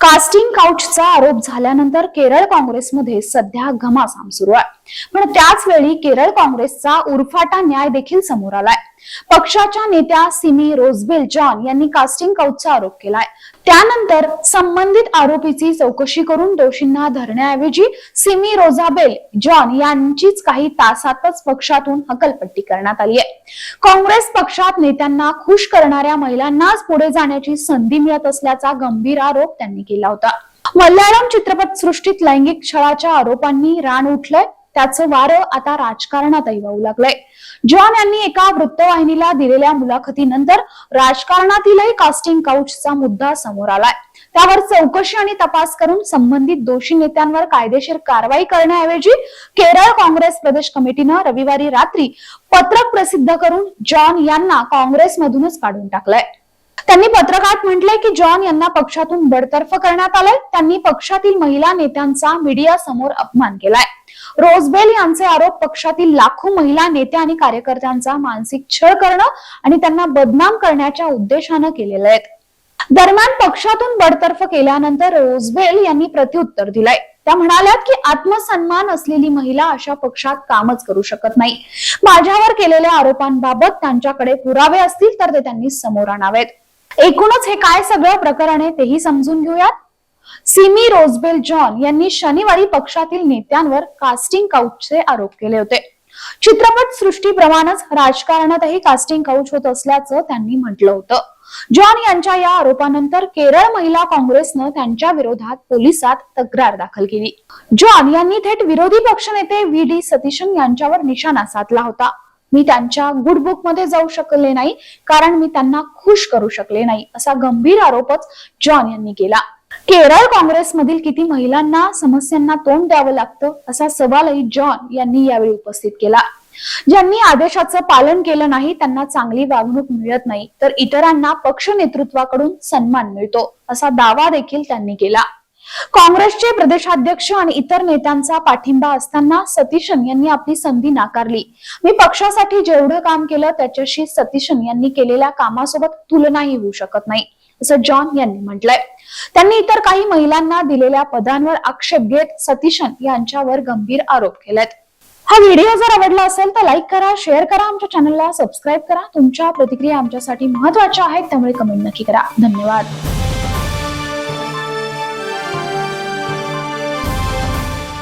Casting काउचचा आरोप झाल्यानंतर केरळ काँग्रेसमध्ये सध्या घमासाम सुरू आहे. पण त्याच वेळी केरळ काँग्रेसचा उरफाटा न्याय देखील समोर आलाय. पक्षाच्या नेत्या सिमी रोजबेल जॉन यांनी कास्टिंग काउटचा आरोप केलाय. त्यानंतर संबंधित आरोपीची चौकशी करून दोषींना धरण्याऐवजी सिमी रोझाबेल जॉन यांचीच काही तासातच पक्षातून हकलपट्टी करण्यात आली आहे. काँग्रेस पक्षात नेत्यांना खुश करणाऱ्या महिलांनाच पुढे जाण्याची संधी मिळत असल्याचा गंभीर आरोप त्यांनी केला होता. मल्याळम चित्रपट सृष्टीत लैंगिक छळाच्या आरोपांनी रान उठलंय. त्याचं वारं आता राजकारणातही वाहू लागलंय. जॉन यांनी एका वृत्तवाहिनीला दिलेल्या मुलाखतीनंतर राजकारणातीलही कास्टिंग काउचचा मुद्दा समोर आलाय. त्यावर चौकशी आणि तपास करून संबंधित दोषी नेत्यांवर कायदेशीर कारवाई करण्याऐवजी केरळ काँग्रेस प्रदेश कमिटीनं रविवारी रात्री पत्रक प्रसिद्ध करून जॉन यांना काँग्रेसमधूनच काढून टाकलंय. त्यांनी पत्रकारात म्हटलंय की जॉन यांना पक्षातून बडतर्फ करण्यात आलंय. त्यांनी पक्षातील महिला नेत्यांचा मीडिया समोर अपमान केलाय. रोजबेल यांचे आरोप पक्षातील लाखो महिला नेत्या आणि कार्यकर्त्यांचा मानसिक छळ करणं आणि त्यांना बदनाम करण्याच्या उद्देशानं केलेले आहेत दरम्यान पक्षातून बडतर्फ केल्यानंतर रोजबेल यांनी प्रत्युत्तर दिलंय. त्या म्हणाल्यात की आत्मसन्मान असलेली महिला अशा पक्षात कामच करू शकत नाही. माझ्यावर केलेल्या आरोपांबाबत त्यांच्याकडे पुरावे असतील तर ते त्यांनी समोर आणावेत. एकूणच हे काय सगळं प्रकरण आहे तेही समजून घेऊयात. सिमी रोजबेल जॉन यांनी शनिवारी पक्षातील नेत्यांवर कास्टिंग काउचचे आरोप केले होते. चित्रपट सृष्टीप्रमाणेच राजकारणातही कास्टिंग काउच होत असल्याचं त्यांनी म्हटलं होतं. जॉन यांच्या या आरोपानंतर केरळ महिला काँग्रेसनं त्यांच्या विरोधात पोलिसात तक्रार दाखल केली. जॉन यांनी थेट विरोधी पक्षनेते व्ही डी सतीशन यांच्यावर निशाणा साधला होता. मी त्यांच्या गुड बुकमध्ये जाऊ शकले नाही कारण मी त्यांना खुश करू शकले नाही असा गंभीर आरोपच जॉन यांनी केला. केरळ काँग्रेसमधील किती महिलांना समस्यांना तोंड द्यावं लागतं असा सवालही जॉन यांनी यावेळी उपस्थित केला. ज्यांनी आदेशाचं पालन केलं नाही त्यांना चांगली वागणूक मिळत नाही तर इतरांना पक्ष नेतृत्वाकडून सन्मान मिळतो असा दावा देखील त्यांनी केला. काँग्रेसचे प्रदेशाध्यक्ष आणि इतर नेत्यांचा पाठिंबा असताना सतीशन यांनी आपली संधी नाकारली. मी पक्षासाठी जेवढं काम केलं त्याच्याशी सतीशन यांनी केलेल्या कामासोबत तुलनाही होऊ शकत नाही असं जॉन यांनी म्हटलंय. त्यांनी इतर काही महिलांना दिलेल्या पदांवर आक्षेप घेत सतीशन यांच्यावर गंभीर आरोप केलेत. हा व्हिडिओ जर आवडला असेल तर लाईक करा शेअर करा आमच्या चॅनलला सबस्क्राईब करा. तुमच्या प्रतिक्रिया आमच्यासाठी महत्त्वाच्या आहेत त्यामुळे कमेंट नक्की करा. धन्यवाद.